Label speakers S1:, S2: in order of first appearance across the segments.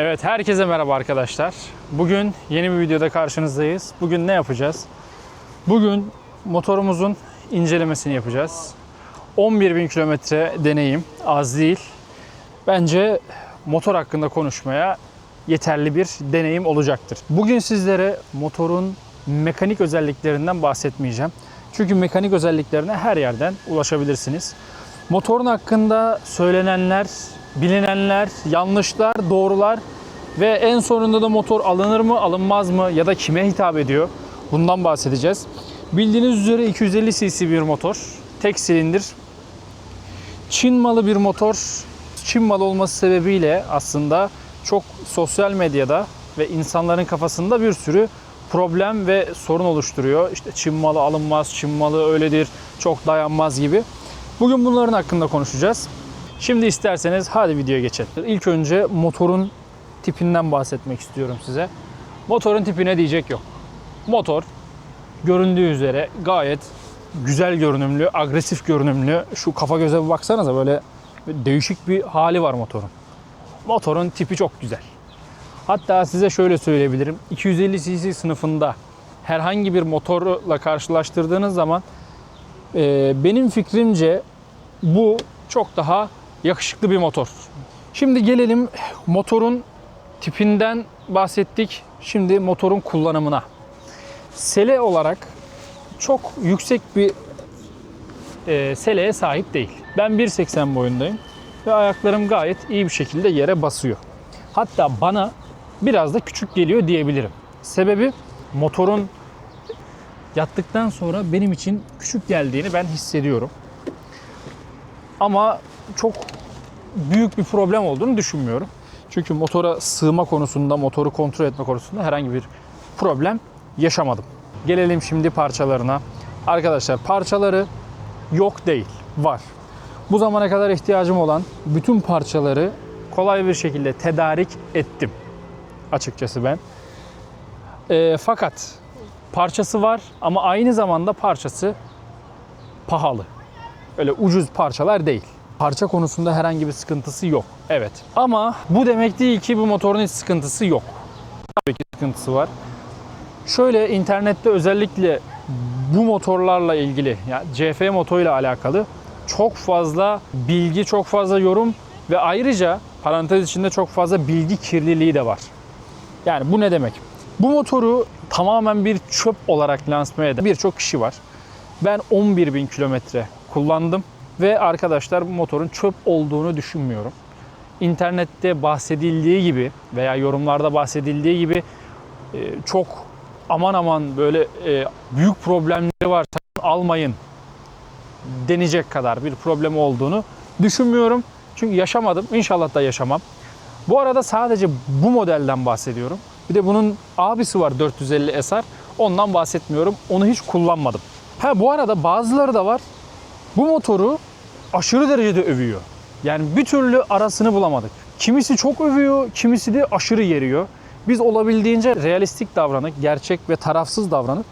S1: Evet herkese merhaba arkadaşlar. Bugün yeni bir videoda karşınızdayız. Bugün ne yapacağız? Bugün motorumuzun incelemesini yapacağız. 11.000 kilometre deneyim az değil. Bence motor hakkında konuşmaya yeterli bir deneyim olacaktır. Bugün sizlere motorun mekanik özelliklerinden bahsetmeyeceğim. Çünkü mekanik özelliklerine her yerden ulaşabilirsiniz. Motorun hakkında söylenenler, bilinenler, yanlışlar, doğrular ve en sonunda da motor alınır mı, alınmaz mı ya da kime hitap ediyor? Bundan bahsedeceğiz. Bildiğiniz üzere 250 cc bir motor. Tek silindir. Çin malı bir motor. Çin malı olması sebebiyle aslında çok sosyal medyada ve insanların kafasında bir sürü problem ve sorun oluşturuyor. İşte Çin malı alınmaz, Çin malı öyledir, çok dayanmaz gibi. Bugün bunların hakkında konuşacağız. Şimdi isterseniz hadi videoya geçelim. İlk önce motorun tipinden bahsetmek istiyorum size. Motorun tipine diyecek yok. Motor göründüğü üzere gayet güzel görünümlü, agresif görünümlü. Şu kafa göze bir baksanıza böyle değişik bir hali var motorun. Motorun tipi çok güzel. Hatta size şöyle söyleyebilirim. 250 cc sınıfında herhangi bir motorla karşılaştırdığınız zaman e, benim fikrimce bu çok daha yakışıklı bir motor. Şimdi gelelim motorun tipinden bahsettik. Şimdi motorun kullanımına. Sele olarak çok yüksek bir e, seleye sahip değil. Ben 1.80 boyundayım ve ayaklarım gayet iyi bir şekilde yere basıyor. Hatta bana biraz da küçük geliyor diyebilirim. Sebebi motorun yattıktan sonra benim için küçük geldiğini ben hissediyorum. Ama çok büyük bir problem olduğunu düşünmüyorum. Çünkü motora sığma konusunda, motoru kontrol etme konusunda herhangi bir problem yaşamadım. Gelelim şimdi parçalarına. Arkadaşlar parçaları yok değil, var. Bu zamana kadar ihtiyacım olan bütün parçaları kolay bir şekilde tedarik ettim. Açıkçası ben. Ee, fakat parçası var ama aynı zamanda parçası pahalı. Öyle ucuz parçalar değil. Parça konusunda herhangi bir sıkıntısı yok. Evet. Ama bu demek değil ki bu motorun hiç sıkıntısı yok. Tabii ki sıkıntısı var. Şöyle internette özellikle bu motorlarla ilgili yani CF motoruyla alakalı çok fazla bilgi, çok fazla yorum ve ayrıca parantez içinde çok fazla bilgi kirliliği de var. Yani bu ne demek? Bu motoru tamamen bir çöp olarak lansman eden birçok kişi var. Ben 11.000 kilometre kullandım ve arkadaşlar bu motorun çöp olduğunu düşünmüyorum. İnternette bahsedildiği gibi veya yorumlarda bahsedildiği gibi e, çok aman aman böyle e, büyük problemleri var almayın denecek kadar bir problem olduğunu düşünmüyorum. Çünkü yaşamadım. İnşallah da yaşamam. Bu arada sadece bu modelden bahsediyorum. Bir de bunun abisi var 450 SR. Ondan bahsetmiyorum. Onu hiç kullanmadım. Ha bu arada bazıları da var. Bu motoru aşırı derecede övüyor. Yani bir türlü arasını bulamadık. Kimisi çok övüyor, kimisi de aşırı yeriyor. Biz olabildiğince realistik davranıp, gerçek ve tarafsız davranıp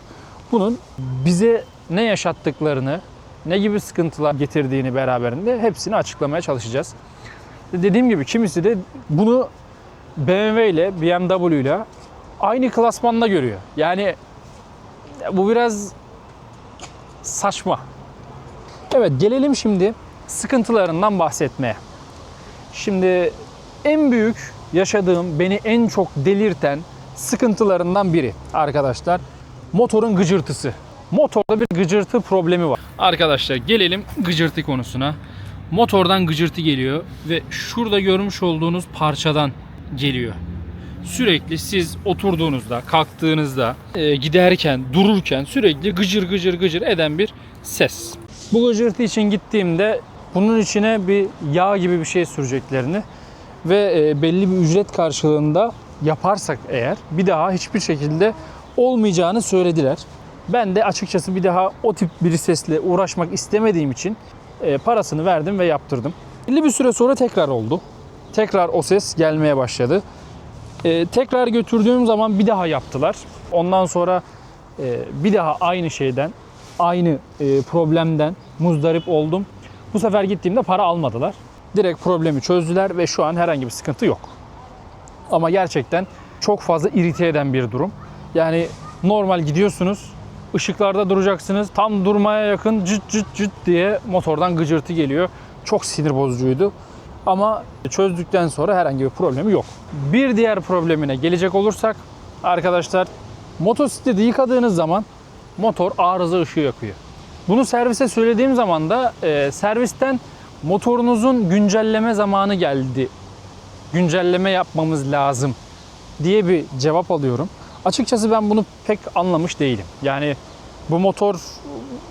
S1: bunun bize ne yaşattıklarını, ne gibi sıkıntılar getirdiğini beraberinde hepsini açıklamaya çalışacağız. Dediğim gibi kimisi de bunu BMW ile BMW ile aynı klasmanda görüyor. Yani bu biraz saçma. Evet gelelim şimdi sıkıntılarından bahsetmeye. Şimdi en büyük yaşadığım beni en çok delirten sıkıntılarından biri arkadaşlar motorun gıcırtısı. Motorda bir gıcırtı problemi var. Arkadaşlar gelelim gıcırtı konusuna. Motordan gıcırtı geliyor ve şurada görmüş olduğunuz parçadan geliyor. Sürekli siz oturduğunuzda, kalktığınızda, e, giderken, dururken sürekli gıcır gıcır gıcır eden bir ses. Bu gıcırtı için gittiğimde bunun içine bir yağ gibi bir şey süreceklerini ve e, belli bir ücret karşılığında yaparsak eğer bir daha hiçbir şekilde olmayacağını söylediler. Ben de açıkçası bir daha o tip bir sesle uğraşmak istemediğim için e, parasını verdim ve yaptırdım. Belli bir süre sonra tekrar oldu. Tekrar o ses gelmeye başladı. E, tekrar götürdüğüm zaman bir daha yaptılar. Ondan sonra bir daha aynı şeyden, aynı problemden muzdarip oldum. Bu sefer gittiğimde para almadılar. Direkt problemi çözdüler ve şu an herhangi bir sıkıntı yok. Ama gerçekten çok fazla irite eden bir durum. Yani normal gidiyorsunuz, ışıklarda duracaksınız. Tam durmaya yakın cıt cıt cıt diye motordan gıcırtı geliyor. Çok sinir bozucuydu. Ama çözdükten sonra herhangi bir problemi yok. Bir diğer problemine gelecek olursak arkadaşlar motosikleti yıkadığınız zaman motor arıza ışığı yakıyor. Bunu servise söylediğim zaman da e, servisten motorunuzun güncelleme zamanı geldi. Güncelleme yapmamız lazım diye bir cevap alıyorum. Açıkçası ben bunu pek anlamış değilim. Yani bu motor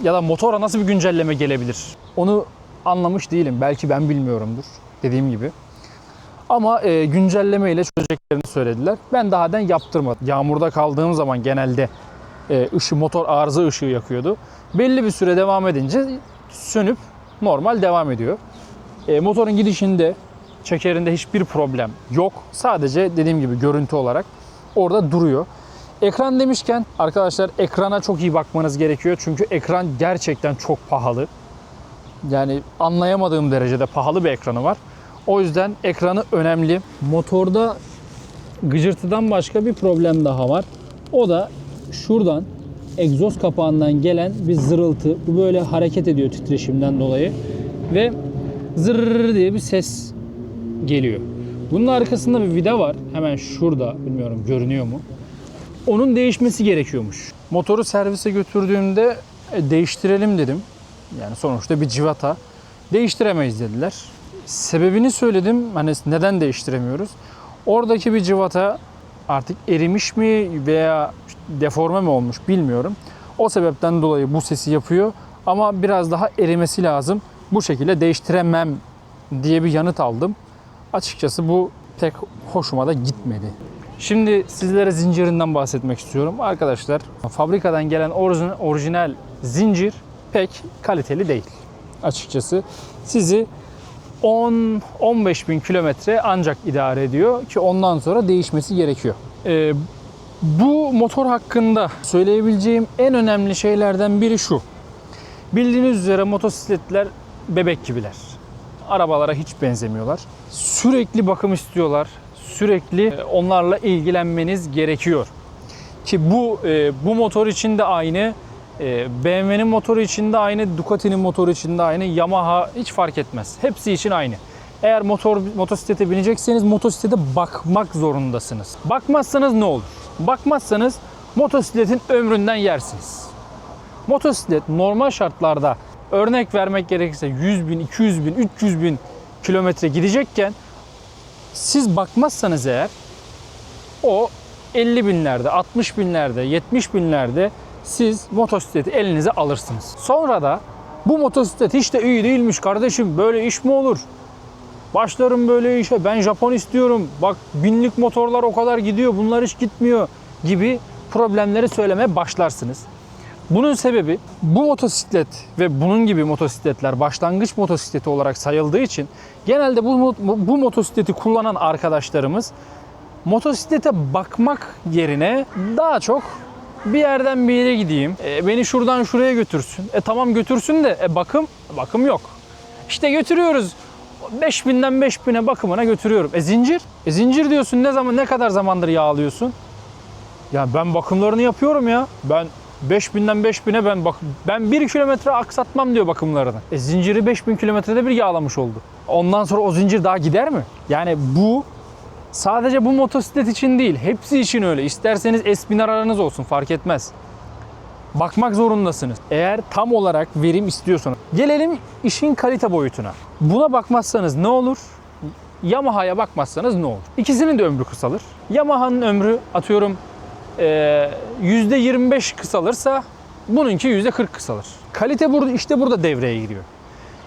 S1: ya da motora nasıl bir güncelleme gelebilir? Onu anlamış değilim. Belki ben bilmiyorumdur dediğim gibi. Ama e, güncelleme ile çözeceklerini söylediler. Ben daha den yaptırmadım. Yağmurda kaldığım zaman genelde e, ışı motor arıza ışığı yakıyordu. Belli bir süre devam edince sönüp normal devam ediyor. E, motorun gidişinde, çekerinde hiçbir problem yok. Sadece dediğim gibi görüntü olarak orada duruyor. Ekran demişken arkadaşlar ekrana çok iyi bakmanız gerekiyor. Çünkü ekran gerçekten çok pahalı. Yani anlayamadığım derecede pahalı bir ekranı var. O yüzden ekranı önemli. Motorda gıcırtıdan başka bir problem daha var. O da şuradan egzoz kapağından gelen bir zırıltı. Bu böyle hareket ediyor titreşimden dolayı. Ve zırr diye bir ses geliyor. Bunun arkasında bir vida var. Hemen şurada. Bilmiyorum görünüyor mu? Onun değişmesi gerekiyormuş. Motoru servise götürdüğümde e, değiştirelim dedim. Yani sonuçta bir civata. Değiştiremeyiz dediler. Sebebini söyledim. Hani neden değiştiremiyoruz? Oradaki bir civata artık erimiş mi veya deforme mi olmuş bilmiyorum. O sebepten dolayı bu sesi yapıyor. Ama biraz daha erimesi lazım. Bu şekilde değiştiremem diye bir yanıt aldım. Açıkçası bu pek hoşuma da gitmedi. Şimdi sizlere zincirinden bahsetmek istiyorum. Arkadaşlar fabrikadan gelen orijinal, zincir pek kaliteli değil. Açıkçası sizi 10-15 bin kilometre ancak idare ediyor ki ondan sonra değişmesi gerekiyor. Ee, bu motor hakkında söyleyebileceğim en önemli şeylerden biri şu. Bildiğiniz üzere motosikletler bebek gibiler. Arabalara hiç benzemiyorlar. Sürekli bakım istiyorlar. Sürekli e, onlarla ilgilenmeniz gerekiyor. Ki bu e, bu motor için de aynı, e, BMW'nin motoru için de aynı, Ducati'nin motoru için de aynı, Yamaha hiç fark etmez. Hepsi için aynı. Eğer motor motosiklete binecekseniz motosiklete bakmak zorundasınız. Bakmazsanız ne olur? Bakmazsanız motosikletin ömründen yersiniz. Motosiklet normal şartlarda örnek vermek gerekirse 100 bin, 200 bin, 300 bin kilometre gidecekken siz bakmazsanız eğer o 50 binlerde, 60 binlerde, 70 binlerde siz motosikleti elinize alırsınız. Sonra da bu motosiklet hiç de iyi değilmiş kardeşim böyle iş mi olur? Başlarım böyle işe ben Japon istiyorum. Bak binlik motorlar o kadar gidiyor bunlar hiç gitmiyor gibi problemleri söylemeye başlarsınız. Bunun sebebi bu motosiklet ve bunun gibi motosikletler başlangıç motosikleti olarak sayıldığı için genelde bu, bu motosikleti kullanan arkadaşlarımız motosiklete bakmak yerine daha çok bir yerden bir yere gideyim. e, beni şuradan şuraya götürsün. E tamam götürsün de e, bakım bakım yok. İşte götürüyoruz. 5000'den 5000'e bakımına götürüyorum. E zincir? E zincir diyorsun ne zaman ne kadar zamandır yağlıyorsun? Ya ben bakımlarını yapıyorum ya. Ben 5000'den 5000'e ben bak ben 1 kilometre aksatmam diyor bakımlarını. E zinciri 5000 kilometrede bir yağlamış oldu. Ondan sonra o zincir daha gider mi? Yani bu sadece bu motosiklet için değil, hepsi için öyle. İsterseniz S1000 aranız olsun fark etmez. Bakmak zorundasınız. Eğer tam olarak verim istiyorsanız. Gelelim işin kalite boyutuna. Buna bakmazsanız ne olur? Yamaha'ya bakmazsanız ne olur? İkisinin de ömrü kısalır. Yamaha'nın ömrü atıyorum e, %25 kısalırsa bununki %40 kısalır. Kalite burada işte burada devreye giriyor.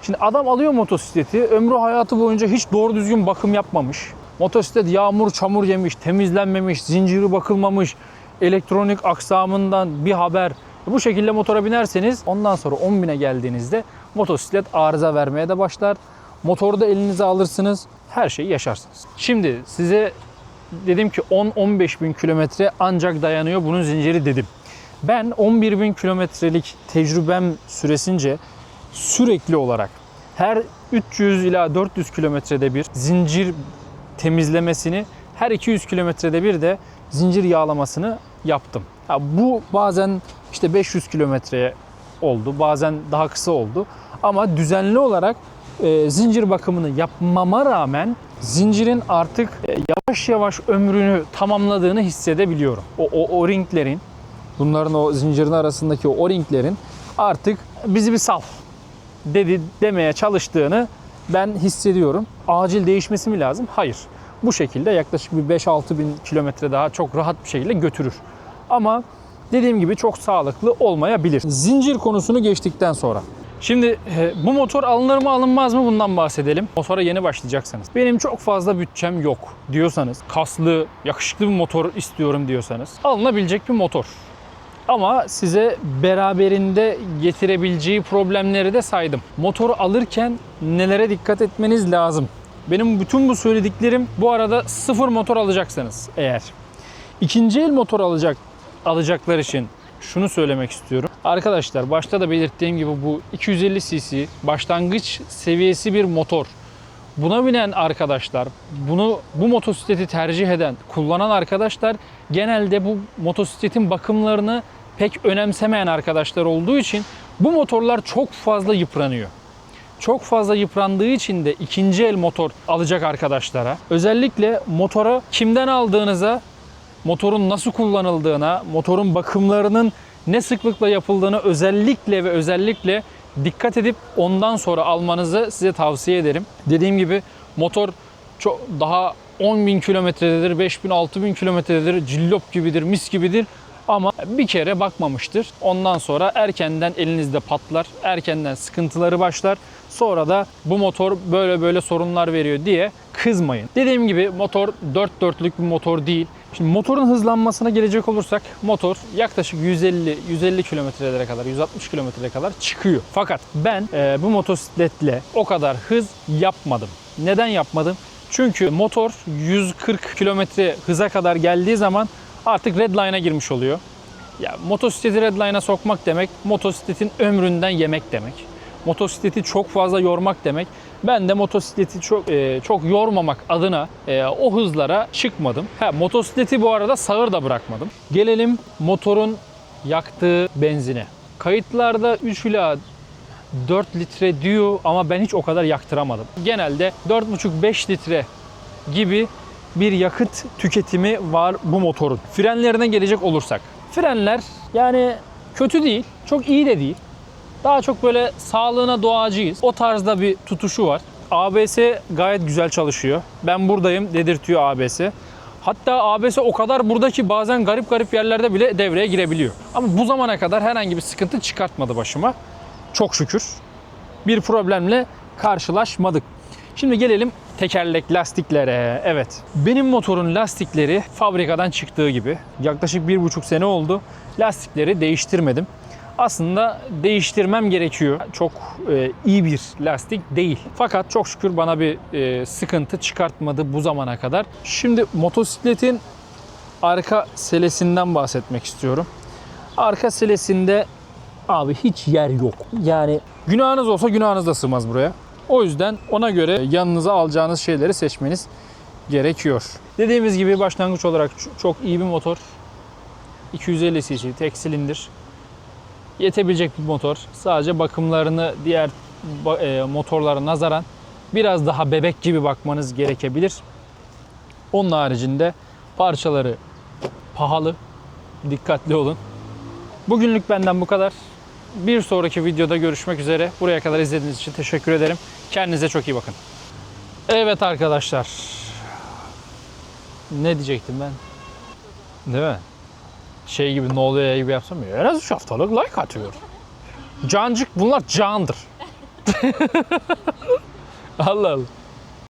S1: Şimdi adam alıyor motosikleti, ömrü hayatı boyunca hiç doğru düzgün bakım yapmamış. Motosiklet yağmur çamur yemiş, temizlenmemiş, zinciri bakılmamış, elektronik aksamından bir haber. Bu şekilde motora binerseniz ondan sonra 10 bine geldiğinizde motosiklet arıza vermeye de başlar. Motoru da elinize alırsınız, her şeyi yaşarsınız. Şimdi size dedim ki 10-15 bin kilometre ancak dayanıyor bunun zinciri dedim. Ben 11 bin kilometrelik tecrübem süresince sürekli olarak her 300 ila 400 kilometrede bir zincir temizlemesini her 200 kilometrede bir de zincir yağlamasını yaptım. Ha, bu bazen işte 500 kilometreye oldu, bazen daha kısa oldu. Ama düzenli olarak e, zincir bakımını yapmama rağmen zincirin artık e, yavaş yavaş ömrünü tamamladığını hissedebiliyorum. O, o, o ringlerin, bunların o zincirin arasındaki o o-ringlerin artık bizi bir sal dedi demeye çalıştığını ben hissediyorum. Acil değişmesi mi lazım? Hayır. Bu şekilde yaklaşık bir 5-6 bin kilometre daha çok rahat bir şekilde götürür. Ama dediğim gibi çok sağlıklı olmayabilir. Zincir konusunu geçtikten sonra. Şimdi e, bu motor alınır mı alınmaz mı bundan bahsedelim. Motora yeni başlayacaksanız. Benim çok fazla bütçem yok diyorsanız, kaslı, yakışıklı bir motor istiyorum diyorsanız alınabilecek bir motor. Ama size beraberinde getirebileceği problemleri de saydım. Motoru alırken nelere dikkat etmeniz lazım? Benim bütün bu söylediklerim bu arada sıfır motor alacaksanız eğer. ikinci el motor alacak alacaklar için şunu söylemek istiyorum. Arkadaşlar başta da belirttiğim gibi bu 250 cc başlangıç seviyesi bir motor. Buna binen arkadaşlar, bunu bu motosikleti tercih eden, kullanan arkadaşlar genelde bu motosikletin bakımlarını pek önemsemeyen arkadaşlar olduğu için bu motorlar çok fazla yıpranıyor. Çok fazla yıprandığı için de ikinci el motor alacak arkadaşlara özellikle motora kimden aldığınıza, motorun nasıl kullanıldığına, motorun bakımlarının ne sıklıkla yapıldığını özellikle ve özellikle dikkat edip ondan sonra almanızı size tavsiye ederim. Dediğim gibi motor çok daha 10.000 kilometrededir, 5.000, 6.000 kilometrededir, cillop gibidir, mis gibidir. Ama bir kere bakmamıştır. Ondan sonra erkenden elinizde patlar, erkenden sıkıntıları başlar. Sonra da bu motor böyle böyle sorunlar veriyor diye kızmayın. Dediğim gibi motor 4 dörtlük bir motor değil. Şimdi motorun hızlanmasına gelecek olursak motor yaklaşık 150 150 kilometrelere kadar 160 kilometreye kadar çıkıyor. Fakat ben e, bu motosikletle o kadar hız yapmadım. Neden yapmadım? Çünkü motor 140 kilometre hıza kadar geldiği zaman artık redline'a girmiş oluyor. Ya motosikleti redline'a sokmak demek, motosikletin ömründen yemek demek. Motosikleti çok fazla yormak demek. Ben de motosikleti çok e, çok yormamak adına e, o hızlara çıkmadım. Ha motosikleti bu arada sağır da bırakmadım. Gelelim motorun yaktığı benzine. Kayıtlarda 3 ila 4 litre diyor ama ben hiç o kadar yaktıramadım. Genelde 4,5-5 litre gibi bir yakıt tüketimi var bu motorun. Frenlerine gelecek olursak. Frenler yani kötü değil, çok iyi de değil. Daha çok böyle sağlığına doğacıyız. O tarzda bir tutuşu var. ABS gayet güzel çalışıyor. Ben buradayım dedirtiyor ABS. Hatta ABS o kadar burada ki bazen garip garip yerlerde bile devreye girebiliyor. Ama bu zamana kadar herhangi bir sıkıntı çıkartmadı başıma. Çok şükür. Bir problemle karşılaşmadık. Şimdi gelelim tekerlek lastiklere. Evet. Benim motorun lastikleri fabrikadan çıktığı gibi. Yaklaşık bir buçuk sene oldu. Lastikleri değiştirmedim. Aslında değiştirmem gerekiyor. Çok e, iyi bir lastik değil. Fakat çok şükür bana bir e, sıkıntı çıkartmadı bu zamana kadar. Şimdi motosikletin arka selesinden bahsetmek istiyorum. Arka selesinde abi hiç yer yok. Yani günahınız olsa günahınız da sığmaz buraya. O yüzden ona göre yanınıza alacağınız şeyleri seçmeniz gerekiyor. Dediğimiz gibi başlangıç olarak çok iyi bir motor. 250 cc tek silindir. Yetebilecek bir motor. Sadece bakımlarını diğer e, motorlara nazaran biraz daha bebek gibi bakmanız gerekebilir. Onun haricinde parçaları pahalı. Dikkatli olun. Bugünlük benden bu kadar. Bir sonraki videoda görüşmek üzere. Buraya kadar izlediğiniz için teşekkür ederim. Kendinize çok iyi bakın. Evet arkadaşlar. Ne diyecektim ben? Değil mi? Şey gibi ne oluyor gibi yapsam ya. En az 3 haftalık like atıyor. Cancık bunlar candır. Allah Allah.